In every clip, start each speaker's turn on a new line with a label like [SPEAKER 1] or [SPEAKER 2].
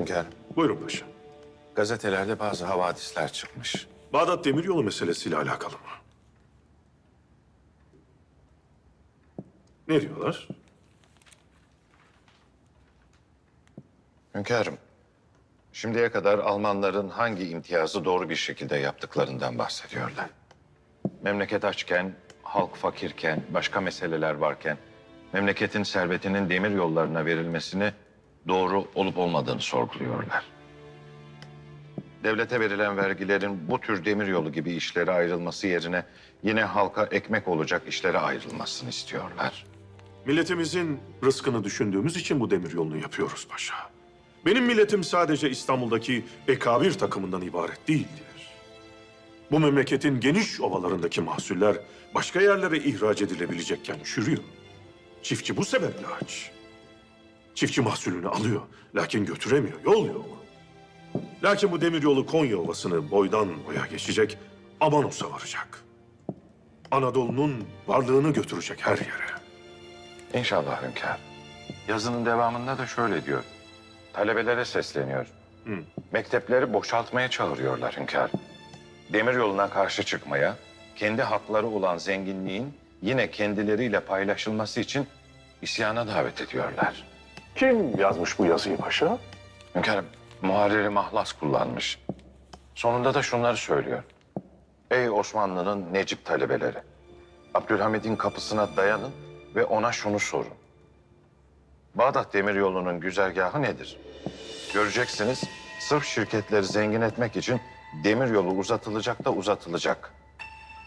[SPEAKER 1] Hünkârım,
[SPEAKER 2] Buyurun paşa.
[SPEAKER 1] gazetelerde bazı havadisler çıkmış.
[SPEAKER 2] Bağdat Demiryolu meselesiyle alakalı mı? Ne diyorlar?
[SPEAKER 1] Hünkârım, şimdiye kadar Almanların hangi imtiyazı doğru bir şekilde yaptıklarından bahsediyorlar. Memleket açken, halk fakirken, başka meseleler varken... ...memleketin servetinin demir yollarına verilmesini doğru olup olmadığını sorguluyorlar. Devlete verilen vergilerin bu tür demir yolu gibi işlere ayrılması yerine... ...yine halka ekmek olacak işlere ayrılmasını istiyorlar.
[SPEAKER 2] Milletimizin rızkını düşündüğümüz için bu demir yolunu yapıyoruz paşa. Benim milletim sadece İstanbul'daki Ekabir takımından ibaret değildir. Bu memleketin geniş ovalarındaki mahsuller başka yerlere ihraç edilebilecekken çürüyor. Çiftçi bu sebeple aç. Çiftçi mahsulünü alıyor, lakin götüremiyor, yol yok. Lakin bu demir yolu Konya Ovası'nı boydan boya geçecek, Amanos'a varacak. Anadolu'nun varlığını götürecek her yere.
[SPEAKER 1] İnşallah hünkâr. Yazının devamında da şöyle diyor. Talebelere sesleniyor. Mektepleri boşaltmaya çağırıyorlar hünkâr. Demir yoluna karşı çıkmaya, kendi hakları olan zenginliğin yine kendileriyle paylaşılması için isyana davet ediyorlar.
[SPEAKER 2] Kim yazmış bu yazıyı paşa?
[SPEAKER 1] Hünkârım, muharriri mahlas kullanmış. Sonunda da şunları söylüyor. Ey Osmanlı'nın Necip talebeleri, Abdülhamid'in kapısına dayanın ve ona şunu sorun. Bağdat Demiryolu'nun güzergahı nedir? Göreceksiniz, sırf şirketleri zengin etmek için demiryolu uzatılacak da uzatılacak.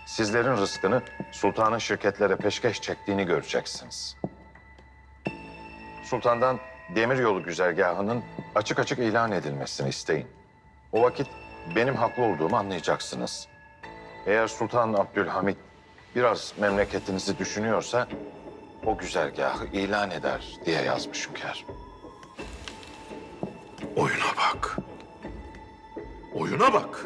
[SPEAKER 1] Sizlerin rızkını sultanın şirketlere peşkeş çektiğini göreceksiniz. Sultandan demiryolu güzergahının açık açık ilan edilmesini isteyin. O vakit benim haklı olduğumu anlayacaksınız. Eğer Sultan Abdülhamit biraz memleketinizi düşünüyorsa o güzergahı ilan eder diye yazmış hünkâr.
[SPEAKER 2] Oyuna bak. Oyuna bak.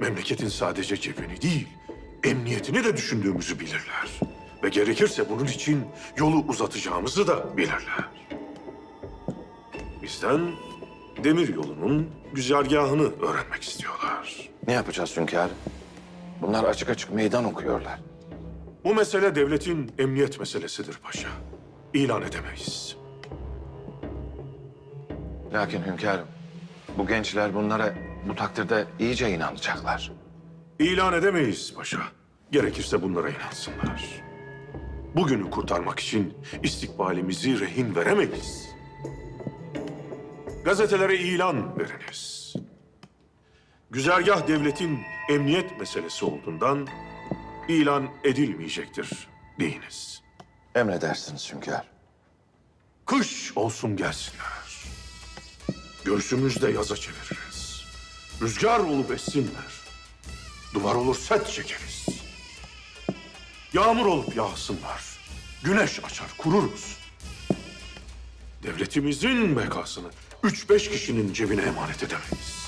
[SPEAKER 2] Memleketin sadece cebini değil, emniyetini de düşündüğümüzü bilirler. Ve gerekirse bunun için yolu uzatacağımızı da bilirler. Bizden demir yolunun güzergahını öğrenmek istiyorlar.
[SPEAKER 1] Ne yapacağız hünkâr? Bunlar açık açık meydan okuyorlar.
[SPEAKER 2] Bu mesele devletin emniyet meselesidir paşa. İlan edemeyiz.
[SPEAKER 1] Lakin hünkârım, bu gençler bunlara bu takdirde iyice inanacaklar.
[SPEAKER 2] İlan edemeyiz paşa. Gerekirse bunlara inansınlar. Bugünü kurtarmak için istikbalimizi rehin veremeyiz. Gazetelere ilan veriniz. Güzergah devletin emniyet meselesi olduğundan ilan edilmeyecektir deyiniz.
[SPEAKER 1] Emredersiniz hünkâr.
[SPEAKER 2] Kış olsun gelsinler. Göğsümüzde yaza çeviririz. Rüzgar olup essinler. Duvar olur set çekeriz. Yağmur olup yağsınlar. Güneş açar kururuz. Devletimizin bekasını üç beş kişinin cebine emanet edemeyiz.